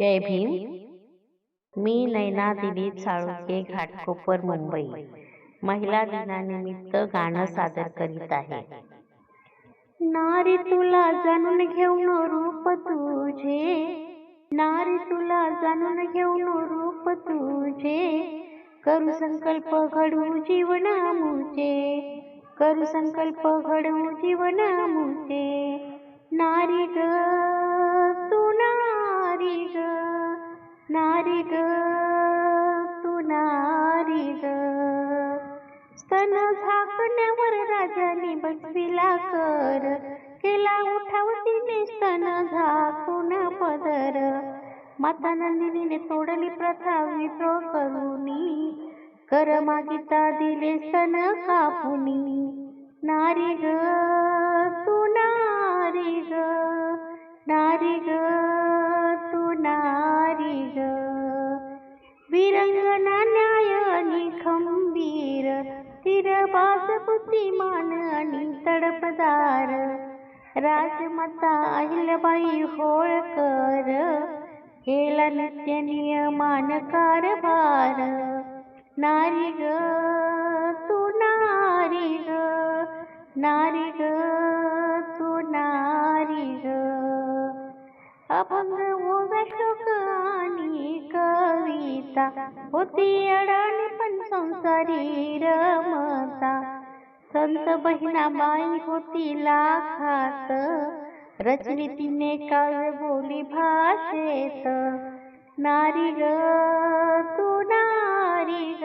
जय भीम मी नैना दिदी साळुंके घाटकोपर मुंबई. महिला दिनानिमित्त गाणं सादर करीत आहे. नारी तुला जाणून घेऊन रूप तुझे. नारी तुला जाणून घेऊन रूप तुझे. करू संकल्प घडू जीवना मुझे करू संकल्प घडू जीवना मुझे नारी ग झाकण्यावर राजाने बसविला कर. केला उठावती स्तन झाकून पदर. माता नंदिनीने तोडली प्रथा विद्रोह करुनी. कर मागिता दिले सन कापुनी. नारी ग तू नारी ग बास बुद्धिमान आणि तडपदार. राजमाता अहिल्याबाई होळकर केला नित्य नियमान कारभार. नारी ग तू नारी ग नारी ग तू नारी ग. अभंग ओव्या श्लोक आणि कविता होती अडाणी संसारी रमता. संत बहिणाबाई होती लाखात. रचली तिने काव्य बोली भाषेत. नारी ग तू नारी ग.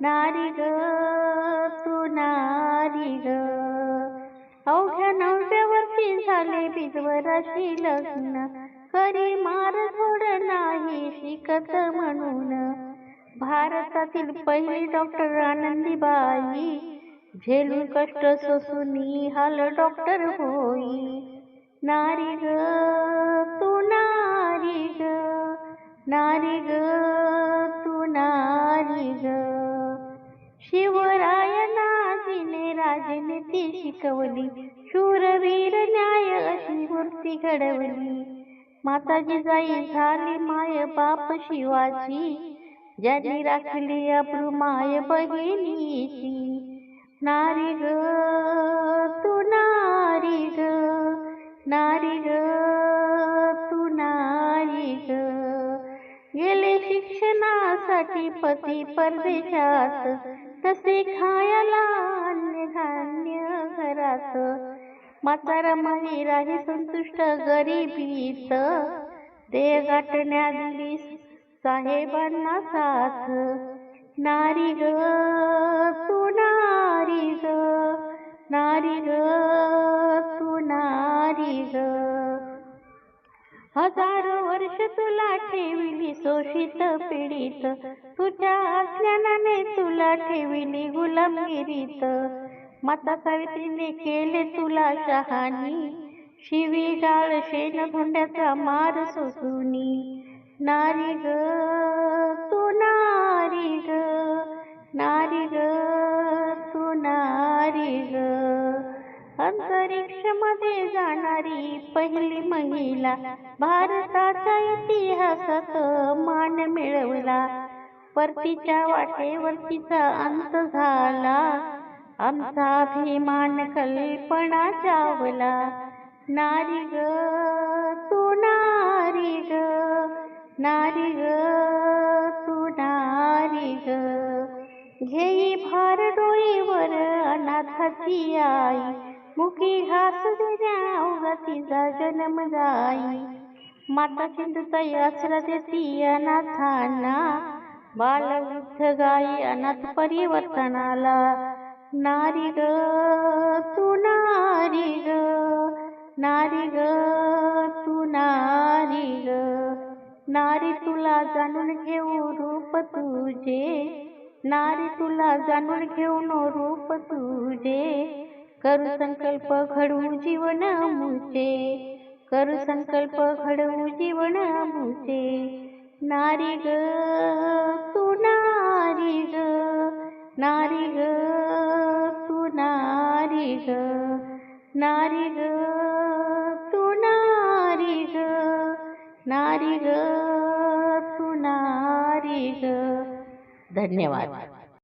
नारी ग तू नारी ग. अवघ्या नव्यावरती झाले बिजवराशी लग्न. करी मार थोड नाही शिकत म्हणून. भारतातील पहिली डॉक्टर आनंदीबाई. झेलून कष्ट ससुनी हाल डॉक्टर होई. नारी ग तू नारी ग. नारी ग तू नारी ग. शिवरायना तिने राजनीती शिकवली. शूरवीर न्याय अशी मूर्ती घडवली. माताजी जाई झाली माय बाप शिवाची. ज्यांनी राखली अब्रू माय बहिणीची. नारी ग तू नारी ग नारी ग तू नारी ग. गेले शिक्षणासाठी पती परदेशात तसे खायला अन्य धान्य घरात. म्हातारा माई राही संतुष्ट गरिबीत ते गाठण्या दिली साहेबांना साथ नारी ग तू नारी ग. नारी ग तू नारी ग. हजारो वर्ष तुला ठेविली शोषित पीडित तुझ्या अज्ञानाने तुला ठेविली गुलामगिरीत माता सावित्रीने केले तुला शहाणी. शिवी गाळ शेण धोंड्याचा मार सोसुनी. नारी ग तू नारी ग नारी ग तू नारी ग. अंतरिक्षमध्ये जाणारी पहिली महिला भारताच्या इतिहासात मान मिळवला. परतीच्या वाटेवरतीचा अंत झाला. आमचा अभिमान कल्पना चावला. नारी ग तू नारी ग तू नारी ग घेई भार डोईवर अनाथाची आई. मुखी घास देण्या तिचा जन्म जाई. माता सिंधुताई आसरा देती अनाथांना. बालवृद्ध गाई अनाथ परिवर्तनाला. नारी ग तू नारी ग नारी ग तू नारी नारी तुला जाणून घेऊ रूप तुझे. नारी तुला जाणून घेऊन रूप तुझे. करू संकल्प घडवू जीवन मुचे करू संकल्प घडवू जीवन मुचे नारी ग तू नारी ग. नारी ग तू नारी ग. नारी ग तू ग नारी ग धन्यवाद.